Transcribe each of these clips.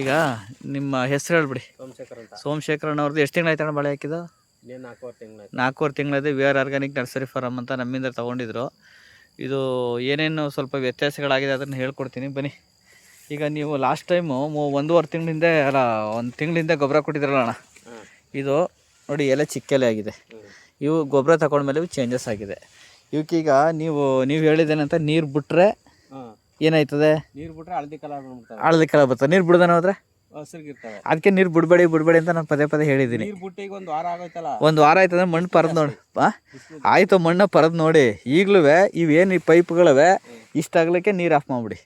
ಈಗ ನಿಮ್ಮ ಹೆಸರು ಹೇಳ್ಬಿಡಿ. ಸೋಮಶೇಖರ್ ಅಂತ. ಸೋಮಶೇಖರನ್ ಅವ್ರದ್ದು ಎಷ್ಟು ತಿಂಗಳಾಯ್ತು ಆಯ್ತಣ್ಣ ಬಳೆ ಹಾಕಿದ್ದು? ಇನ್ನೇನು ನಾಲ್ಕೂವರೆ ತಿಂಗಳು ನಾಲ್ಕೂವರೆ ತಿಂಗಳದ್ದು V R organic nursery farm ಅಂತ ನಮ್ಮಿಂದ ತೊಗೊಂಡಿದ್ರು. ಇದು ಏನೇನು ಸ್ವಲ್ಪ ವ್ಯತ್ಯಾಸಗಳಾಗಿದೆ ಅದನ್ನು ಹೇಳ್ಕೊಡ್ತೀನಿ. ಬನ್ನಿ. ಈಗ ನೀವು ಲಾಸ್ಟ್ ಟೈಮು ಒಂದೂವರೆ ತಿಂಗಳಿಂದ ಅಲ್ಲ ಒಂದು ತಿಂಗಳಿಂದ ಗೊಬ್ಬರ ಕೊಟ್ಟಿದ್ರಲ್ಲ ಅಣ್ಣ? ಇದು ನೋಡಿ ಎಲೆ ಚಿಕ್ಕ ಎಲೆ ಆಗಿದೆ ಇವು ಗೊಬ್ಬರ ತಗೊಂಡ್ಮೇಲೆ ಇವು ಚೇಂಜಸ್ ಆಗಿದೆ. ಇವಕ್ಕೀಗ ನೀವು ನೀವು ಹೇಳಿದ್ದೇನಂತ ನೀರು ಬಿಟ್ಟರೆ ಏನಾಯ್ತದೆ? ನೀರು ಬಿಟ್ರೆ ಹಳದಿ ಕಲರ್ ಬರ್ತದೆ ನೀರು ಬಿಡದನ ಹೋದ್ರೆ? ಹಸಿರಿಗಿರ್ತವೆ. ಅದಕ್ಕೆ ನೀರು ಬಿಡಬೇಡಿ ಬಿಡಬೇಡಿ ಅಂತ ನಾನು ಪದೇ ಪದೇ ಹೇಳಿದ್ದೀನಿ. ನೀರು ಬಿಟ್ಟು ಈಗ ಒಂದು ವಾರ ಆಗೋಯ್ತಲ್ಲ? ಒಂದು ವಾರ ಆಯ್ತಂದ್ರೆ ಮಣ್ಣು ಪರದ್ ನೋಡಿ. ಆಯ್ತು ಮಣ್ಣು ಪರದ್ ನೋಡಿ. ಈಗಲೂ ಇವೇನು ಈ ಪೈಪ್ಗಳವೆ ಇಷ್ಟಾಗ್ಲಿಕ್ಕೆ ನೀರು ಆಫ್ ಮಾಡಿಬಿಡಿ.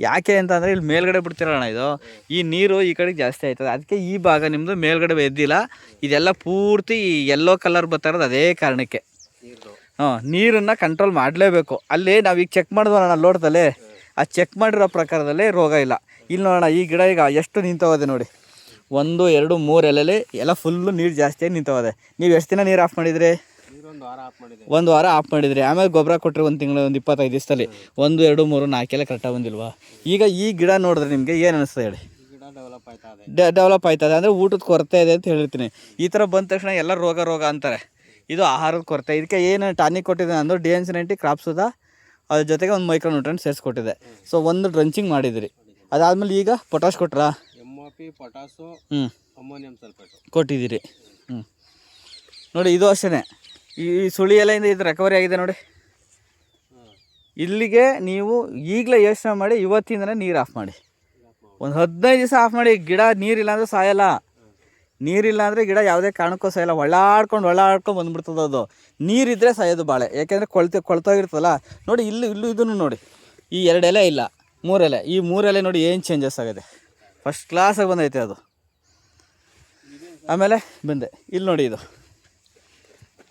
ಯಾಕೆ ಅಂತಂದರೆ ಇಲ್ಲಿ ಮೇಲ್ಗಡೆ ಬಿಡ್ತಿರಣ್ಣ ಇದು? ಈ ನೀರು ಈ ಕಡೆಗೆ ಜಾಸ್ತಿ ಆಯ್ತದೆ. ಅದಕ್ಕೆ ಈ ಭಾಗ ನಿಮ್ಮದು ಮೇಲ್ಗಡೆ ಎದ್ದಿಲ್ಲ ಇದೆಲ್ಲ ಪೂರ್ತಿ ಎಲ್ಲೋ ಕಲರ್ ಬರ್ತಾ ಇರೋದು ಅದೇ ಕಾರಣಕ್ಕೆ. ಹಾಂ ನೀರನ್ನು ಕಂಟ್ರೋಲ್ ಮಾಡಲೇಬೇಕು. ಅಲ್ಲಿ ನಾವೀಗ ಚೆಕ್ ಮಾಡಿದ್ವಣ್ಣ ಲೋಟದಲ್ಲಿ ಆ ಚೆಕ್ ಮಾಡಿರೋ ಪ್ರಕಾರದಲ್ಲಿ ರೋಗ ಇಲ್ಲ. ಇಲ್ಲಿ ನೋಡೋಣ ಈ ಗಿಡ ಈಗ ಎಷ್ಟು ನಿಂತೋದೆ ನೋಡಿ. ಒಂದು ಎರಡು ಮೂರು ಎಲೆಲಿ ಎಲ್ಲ ಫುಲ್ಲು ನೀರು ಜಾಸ್ತಿ ನಿಂತೋದೆ ನೀವು ಎಷ್ಟು ದಿನ ನೀರು ಆಫ್ ಮಾಡಿದ್ರಿ? ಒಂದು ವಾರ ಆಫ್ ಮಾಡಿದೆ. ಒಂದು ವಾರ ಆಫ್ ಮಾಡಿದ್ರಿ. ಆಮೇಲೆ ಗೊಬ್ಬರ ಕೊಟ್ಟರೆ ಒಂದು ತಿಂಗಳು ಒಂದು ಇಪ್ಪತ್ತೈದು ದಿವಸದಲ್ಲಿ. ಒಂದು ಎರಡು ಮೂರು ನಾಲ್ಕೆಲ್ಲ ಕರೆಕ್ಟಾಗಿ ಬಂದಿಲ್ವಾ? ಈಗ ಈ ಗಿಡ ನೋಡಿದ್ರೆ ನಿಮಗೆ ಏನು ಅನಿಸ್ತದೆ ಹೇಳಿ? ಡೆವಲಪ್ ಆಯ್ತದೆ. ಅಂದರೆ ಊಟದ ಕೊರತೆ ಇದೆ ಅಂತ ಹೇಳಿರ್ತೀನಿ. ಈ ಥರ ಬಂದ ತಕ್ಷಣ ಎಲ್ಲ ರೋಗ ರೋಗ ಅಂತಾರೆ. ಇದು ಆಹಾರದ ಕೊರತೆ. ಇದಕ್ಕೆ ಏನು ಟಾನಿಕ್ ಕೊಟ್ಟಿದೆ ಅಂದ್ರೆ ಡಿ ಎನ್ ಸಿ ನೈಂಟಿ ಕ್ರಾಪ್ಸದ ಅದ್ರ ಜೊತೆಗೆ ಒಂದು ಮೈಕ್ರೋ ನ್ಯೂಟ್ರೆಂಟ್ ಸೇರಿಸ್ಕೊಟ್ಟಿದೆ. ಸೊ ಒಂದು ಡ್ರಂಚಿಂಗ್ ಮಾಡಿದಿರಿ. ಅದಾದಮೇಲೆ ಈಗ ಪೊಟಾಶ್ ಕೊಟ್ರಾ? ಎಂ ಒ ಪಿ ಪೊಟಾಸು ಹ್ಞೂ ಅಮೋನಿಯಂ ಸಲ್ಫೇಟು ಕೊಟ್ಟಿದ್ದೀರಿ. ಹ್ಞೂ ನೋಡಿ ಇದು ಅಷ್ಟೇ ಈ ಸುಳಿ ಎಲ್ಲಿಂದ ಇದು ರಿಕವರಿ ಆಗಿದೆ ನೋಡಿ. ಇಲ್ಲಿಗೆ ನೀವು ಈಗಲೇ ಯೋಚನೆ ಮಾಡಿ ಇವತ್ತಿಂದನೇ ನೀರು ಆಫ್ ಮಾಡಿ. ಒಂದು ಹದಿನೈದು ದಿವಸ ಆಫ್ ಮಾಡಿ. ಗಿಡ ನೀರಿಲ್ಲ ಅಂದರೆ ಸಾಯಲ್ಲ. ನೀರಿಲ್ಲ ಅಂದರೆ ಗಿಡ ಯಾವುದೇ ಕಾರಣಕ್ಕೂ ಸಾಯಲ್ಲ ಒಳ್ಳಾಡ್ಕೊಂಡು ಒಳ್ಳಾಡ್ಕೊಂಡು ಬಂದ್ಬಿಡ್ತದೆ ಅದು. ನೀರಿದ್ದರೆ ಸಾಯೋದು ಬಾಳೆ. ಯಾಕೆಂದರೆ ಕೊಳ್ತು, ಕೊಳ್ತೋಗಿರ್ತದಲ್ಲ? ನೋಡಿ ಇಲ್ಲಿ, ಇಲ್ಲೂ ಇದನ್ನು ನೋಡಿ. ಈ ಎರಡು ಎಲೆ ಇಲ್ಲ ಮೂರೆಲೆ ಈ ಮೂರೆಲೆ ನೋಡಿ ಏನು ಚೇಂಜಸ್ ಆಗಿದೆ. ಫಸ್ಟ್ ಕ್ಲಾಸಾಗಿ ಬಂದೈತೆ ಅದು. ಆಮೇಲೆ ಬಂದೆ. ಇಲ್ಲಿ ನೋಡಿ ಇದು.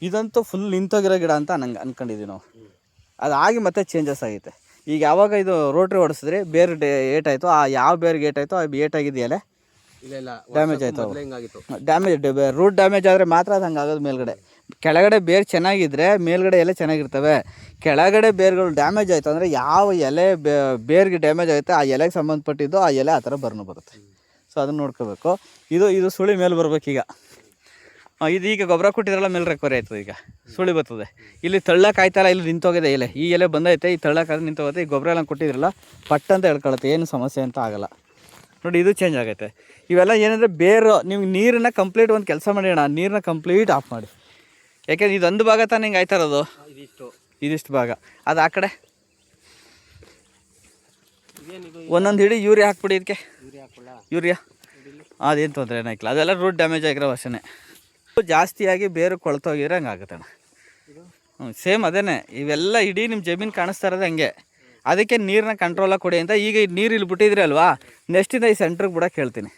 ಇದಂತೂ ಫುಲ್ ನಿಂತೋಗಿರೋ ಗಿಡ ಅಂತ ನಂಗೆ ಅಂದ್ಕೊಂಡಿದ್ದೀವಿ ನಾವು. ಅದಾಗಿ ಮತ್ತೆ ಚೇಂಜಸ್ ಆಗೈತೆ. ಈಗ ಯಾವಾಗ ಇದು ರೋಟ್ರಿ ಹೊಡಿಸಿದ್ರಿ ಬೇರೆ ಡೇ ಏಟಾಯಿತು ಆ ಯಾವ ಬೇರ್ಗೆ ಏಟಾಯಿತು ಆ ಏಟಾಗಿದೆಯಲ್ಲ ಇಲ್ಲ ಇಲ್ಲ ಡ್ಯಾಮೇಜ್ ಆಯ್ತು ಡ್ಯಾಮೇಜ್ ರೂಟ್ ಡ್ಯಾಮೇಜ್ ಆದರೆ ಮಾತ್ರ ಅದು ಹಂಗೆ ಆಗೋದು ಮೇಲ್ಗಡೆ. ಕೆಳಗಡೆ ಬೇರು ಚೆನ್ನಾಗಿದ್ರೆ ಮೇಲ್ಗಡೆ ಎಲೆ ಚೆನ್ನಾಗಿರ್ತವೆ. ಕೆಳಗಡೆ ಬೇರುಗಳು ಡ್ಯಾಮೇಜ್ ಆಯಿತು ಅಂದರೆ ಯಾವ ಎಲೆ ಬೇ- ಬೇರ್ಗೆ ಡ್ಯಾಮೇಜ್ ಆಗುತ್ತೆ ಆ ಎಲೆಗೆ ಸಂಬಂಧಪಟ್ಟಿದ್ದು ಆ ಎಲೆ ಆ ಥರ ಬರ್ನು ಬರುತ್ತೆ. ಸೊ ಅದನ್ನು ನೋಡ್ಕೋಬೇಕು. ಇದು ಇದು ಸುಳಿ ಮೇಲೆ ಬರ್ಬೇಕೀಗ ಇದು ಈಗ ಗೊಬ್ಬರ ಕೊಟ್ಟಿದ್ರಲ್ಲ ಮೇಲೆ ರೆಕ್ವರಿ ಆಯ್ತದೆ ಈಗ. ಸುಳಿ ಬರ್ತದೆ. ಇಲ್ಲಿ ತಳ್ಳಕ್ಕೆ ಆಯ್ತಲ್ಲ ಇಲ್ಲಿ ನಿಂತೋಗಿದೆ ಎಲೆ. ಈ ಎಲೆ ಬಂದೈತೆ ಈ ತಳ್ಳಕ್ಕೆ ನಿಂತೋಗುತ್ತೆ. ಈ ಗೊಬ್ಬರ ಎಲ್ಲ ಕೊಟ್ಟಿದ್ರಲ್ಲ ಪಟ್ಟಂತ ಹೇಳ್ಕೊಳತ್ತೆ ಏನು ಸಮಸ್ಯೆ ಅಂತ ಆಗಲ್ಲ. ನೋಡಿ ಇದು ಚೇಂಜ್ ಆಗುತ್ತೆ ಇವೆಲ್ಲ ಏನಂದರೆ ಬೇರು ನೀವು ನೀರನ್ನ ಕಂಪ್ಲೀಟ್ ಒಂದು ಕೆಲಸ ಮಾಡಿ ಅಣ್ಣ ನೀರನ್ನ ಕಂಪ್ಲೀಟ್ ಆಫ್ ಮಾಡಿ. ಯಾಕೆಂದ್ರೆ ಇದೊಂದು ಭಾಗ ತಾನೇ ಹಿಂಗೆ ಆಯ್ತಾ ಇರೋದು? ಇದಿಷ್ಟು. ಇದಿಷ್ಟು ಭಾಗ. ಅದು ಆ ಕಡೆ? ಒಂದೊಂದು ಹಿಡಿ ಯೂರಿಯಾ ಹಾಕ್ಬಿಡಿ ಇದಕ್ಕೆ ಯೂರಿಯಾ ಅದೇನು ತೊಂದರೆ ಏನಾಯ್ಕಿಲ್ಲ ಅದೆಲ್ಲ ರೂಟ್ ಡ್ಯಾಮೇಜ್ ಆಗಿರೋ ವರ್ಷನೇ. ಜಾಸ್ತಿಯಾಗಿ ಬೇರು ಕೊಳ್ತೋಗಿದ್ರೆ ಹಂಗೆ ಆಗುತ್ತೆ ಅಣ್ಣ ಹ್ಞೂ ಸೇಮ್ ಅದೇನೆ ಇವೆಲ್ಲ ಇಡೀ ನಿಮ್ಮ ಜಮೀನು ಕಾಣಿಸ್ತಾ ಇರೋದು ಹಂಗೆ. ಅದಕ್ಕೆ ನೀರನ್ನ ಕಂಟ್ರೋಲಾಗಿ ಕೊಡಿ ಅಂತ ಈಗ ನೀರು ಇಲ್ಲಿ ಬಿಟ್ಟಿದ್ರಿ ಅಲ್ವಾ ನೆಕ್ಸ್ಟಿಂದ ಈ ಸೆಂಟ್ರಿಗೆ ಬಿಡೋಕೆ ಹೇಳ್ತೀನಿ.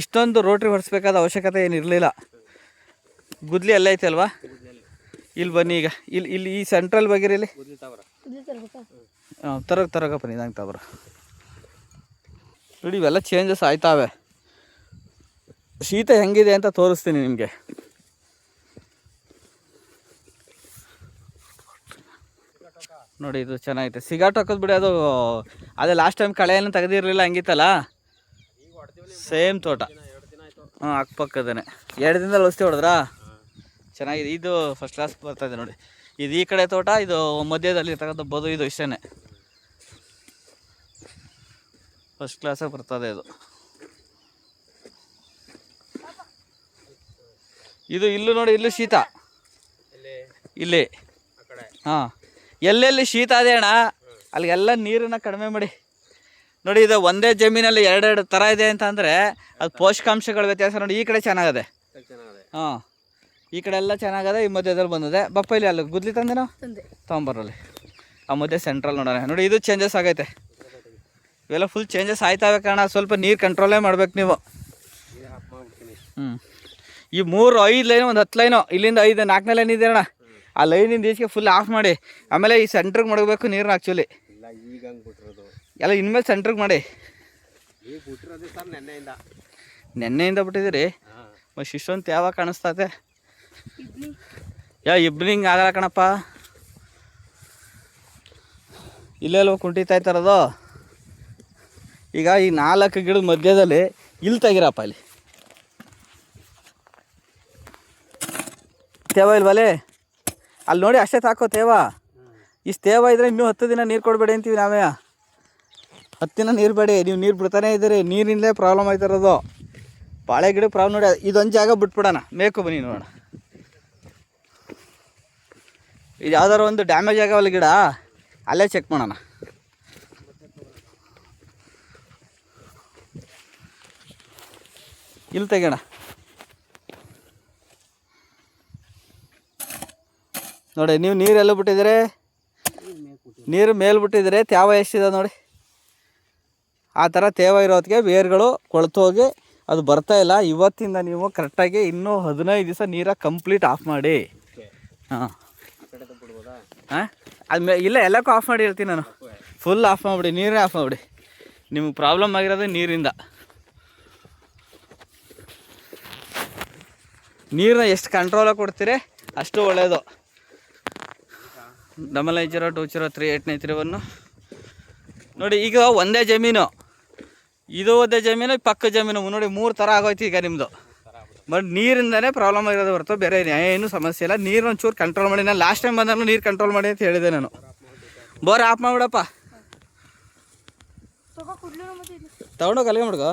ಇಷ್ಟೊಂದು ರೋಟ್ರಿ ಹೊಡಿಸ್ಬೇಕಾದ ಅವಶ್ಯಕತೆ ಏನು ಇರಲಿಲ್ಲ. ಗುದ್ಲಿ ಅಲ್ಲೇ ಐತೆ ಅಲ್ವಾ? ಇಲ್ಲಿ ಬನ್ನಿ ಈಗ. ಇಲ್ಲಿ ಇಲ್ಲಿ ಈ ಸೆಂಟ್ರಲ್ ತವರ ಹಾಂ, ತರಗ ತರಗಪ್ಪ ನಿದಂಗೆ ತಗೋರ ನೋಡಿ ಇವೆಲ್ಲ ಚೇಂಜಸ್ ಆಯ್ತಾವೆ. ಶೀತ ಹೆಂಗಿದೆ ಅಂತ ತೋರಿಸ್ತೀನಿ ನಿಮಗೆ. ನೋಡಿ ಇದು ಚೆನ್ನಾಗಿತ್ತು ಸಿಗಾಟ್ ಹಾಕೋದು ಬಿಡಿ ಅದು ಅದೇ ಲಾಸ್ಟ್ ಟೈಮ್ ಕಳೆಯನ್ನು ತೆಗೆದಿರಲಿಲ್ಲ ಹಂಗಿತ್ತಲ್ಲ? ಸೇಮ್ ತೋಟ. ಹಾಂ ಅಕ್ಕಪಕ್ಕದೇನೆ. ಎರಡು ದಿನದಲ್ಲಿ ಔಷಧಿ ಹೊಡೆದ್ರಾ? ಚೆನ್ನಾಗಿದೆ. ಇದು ಫಸ್ಟ್ ಕ್ಲಾಸ್ ಬರ್ತಾಯಿದೆ ನೋಡಿ. ಇದು ಈ ಕಡೆ ತೋಟ ಇದು ಮಧ್ಯದಲ್ಲಿ ತಗೊಂಡು ಬದು ಇದು ಇಷ್ಟೇ ಫಸ್ಟ್ ಕ್ಲಾಸಾಗಿ ಬರ್ತದೆ ಇದು ಇದು. ಇಲ್ಲೂ ನೋಡಿ ಇಲ್ಲೂ ಶೀತ. ಇಲ್ಲಿ. ಹಾಂ. ಎಲ್ಲೆಲ್ಲಿ ಶೀತ ಅದೇ ಅಣ್ಣ? ಅಲ್ಲಿಗೆಲ್ಲ ನೀರನ್ನು ಕಡಿಮೆ ಮಾಡಿ. ನೋಡಿ ಇದು ಒಂದೇ ಜಮೀನಲ್ಲಿ ಎರಡೆರಡು ಥರ ಇದೆ ಅಂತ ಅಂದರೆ ಅದು ಪೋಷಕಾಂಶಗಳ ವ್ಯತ್ಯಾಸ ನೋಡಿ ಈ ಕಡೆ ಚೆನ್ನಾಗದೆ. ಚೆನ್ನಾಗಿದೆ. ಹಾಂ ಈ ಕಡೆ ಎಲ್ಲ ಚೆನ್ನಾಗದೆ ಈ ಮಧ್ಯದಲ್ಲಿ ಬಂದಿದೆ. ಬಪ್ಪ ಇಲ್ಲಿ ಅಲ್ಲಿ ಗುದ್ಲಿ ತಂದೇನೋ? ತೊಗೊಂಬರಲ್ಲಿ. ಆ ಮಧ್ಯೆ ಸೆಂಟ್ರಲ್ ನೋಡೋಣ. ನೋಡಿ ಇದು ಚೇಂಜಸ್ ಆಗೈತೆ. ಇವೆಲ್ಲ ಫುಲ್ ಚೇಂಜಸ್ ಆಯ್ತಾವೆ ಕಾರಣ ಸ್ವಲ್ಪ ನೀರು ಕಂಟ್ರೋಲೇ ಮಾಡ್ಬೇಕು ನೀವು. ಹ್ಞೂ ಈ ಮೂರು ಐದು ಲೈನು ಒಂದು ಹತ್ತು ಲೈನು ಇಲ್ಲಿಂದ ಐದು ನಾಲ್ಕನೇ ಲೈನ್ ಇದೆ ಅಣ್ಣ? ಆ ಲೈನಿಂದ ಈಚೆಗೆ ಫುಲ್ ಆಫ್ ಮಾಡಿ. ಆಮೇಲೆ ಈ ಸೆಂಟ್ರಿಗೆ ಮಡಗಬೇಕು ನೀರನ್ನ ಆ್ಯಕ್ಚುಲಿ ಎಲ್ಲ ಇನ್ಮೇಲೆ ಸೆಂಟ್ರಿಗೆ ಮಾಡಿ. ನೆನ್ನೆಯಿಂದ. ನೆನ್ನೆಯಿಂದ ಬಿಟ್ಟಿದ್ದೀರಿ? ಮತ್ತು ಇಷ್ಟೊಂದು ಯಾವಾಗ ಕಾಣಿಸ್ತದೆ ಯಾ ಇಬ್ನಿಂಗ್ ಆಗಲ್ಲ ಕಣಪ್ಪ. ಇಲ್ಲೆಲ್ಲ ಕುಂಟಿತಾ ಇರೋದು? ಈಗ ಈ ನಾಲ್ಕು ಗಿಡದ ಮಧ್ಯದಲ್ಲಿ ಇಲ್ಲಿ ತೆಗಿರಪ್ಪ ಇಲ್ಲಿ. ತೇವ ಇಲ್ವಲೇ ಅಲ್ಲಿ ನೋಡಿ ಅಷ್ಟೇ ತಾಕೋ ತೇವ. ಇಷ್ಟು ತೇವ ಇದ್ರೆ ಇನ್ನೂ ಹತ್ತು ದಿನ ನೀರು ಕೊಡಬೇಡಿ ಅಂತೀವಿ ನಾವೇ. ಹತ್ತು ದಿನ ನೀರು ಬೇಡಿ, ನೀವು ನೀರು ಬಿಡ್ತಾನೆ ಇದ್ದೀರಿ, ನೀರಿಂದಲೇ ಪ್ರಾಬ್ಲಮ್ ಆಯ್ತಿರೋದು. ಬಾಳೆ ಗಿಡ ಪ್ರಾಬ್ಲಮ್ ನೋಡಿ, ಇದೊಂದು ಜಾಗ ಬಿಟ್ಬಿಡೋಣ, ಮೇಕು ಬನ್ನಿ ನೋಡೋಣ. ಇದು ಯಾವ್ದಾರು ಒಂದು ಡ್ಯಾಮೇಜ್ ಆಗವಲ್ಲ ಗಿಡ, ಅಲ್ಲೇ ಚೆಕ್ ಮಾಡೋಣ. ಇಲ್ಲಿ ತೆಗೋಣ ನೋಡಿ, ನೀವು ನೀರು ಎಲ್ಲ ಬಿಟ್ಟಿದ್ರೆ ನೀರು ಮೇಲೆ ಬಿಟ್ಟಿದ್ರೆ ತೇವ ಎಷ್ಟಿದೆ ನೋಡಿ. ಆ ಥರ ತೇವ ಇರೋದಕ್ಕೆ ಬೇರುಗಳು ಕೊಳ್ತೋಗಿ ಅದು ಬರ್ತಾ ಇಲ್ಲ. ಇವತ್ತಿಂದ ನೀವು ಕರೆಕ್ಟಾಗಿ ಇನ್ನೂ ಹದಿನೈದು ದಿವಸ ನೀರ ಕಂಪ್ಲೀಟ್ ಆಫ್ ಮಾಡಿ. ಹಾಂ. ಹಾಂ? ಅದು ಇಲ್ಲ, ಎಲ್ಲಕ್ಕೂ ಆಫ್ ಮಾಡಿ ಹೇಳ್ತೀನಿ ನಾನು. ಫುಲ್ ಆಫ್ ಮಾಡಿಬಿಡಿ, ನೀರೇ ಆಫ್ ಮಾಡಿಬಿಡಿ. ನಿಮ್ಗೆ ಪ್ರಾಬ್ಲಮ್ ಆಗಿರೋದು ನೀರಿಂದ. ನೀರನ್ನ ಎಷ್ಟು ಕಂಟ್ರೋಲಾಗಿ ಕೊಡ್ತೀರಿ, ಅಷ್ಟು ಒಳ್ಳೆಯದು double nine zero two zero three eight nine three one ನೋಡಿ, ಈಗ ಒಂದೇ ಜಮೀನು. ಇದು ಒಂದೇ ಜಮೀನು ಪಕ್ಕ ಜಮೀನು. ನೋಡಿ, ಮೂರು ಥರ ಆಗೋಯ್ತು ಈಗ ನಿಮ್ಮದು ಬಟ್ ನೀರಿಂದನೇ ಪ್ರಾಬ್ಲಮ್ ಆಗಿರೋದು ಹೊರತು ಬೇರೆ ಏನು ಸಮಸ್ಯೆ ಇಲ್ಲ. ನೀರು ಒಂಚೂರು ಕಂಟ್ರೋಲ್ ಮಾಡಿ. ನಾನು ಲಾಸ್ಟ್ ಟೈಮ್ ಬಂದಾಗ ನೀರು ಕಂಟ್ರೋಲ್ ಮಾಡಿ ಅಂತ ಹೇಳಿದೆ ನಾನು. ಬೋರ್ ಆಫ್ ಮಾಡಿಬಿಡಪ್ಪ. ತಗೊಂಡೋಗಿ ಅಲ್ಲಿಗೆ ಮಾಡ್ಕೋ.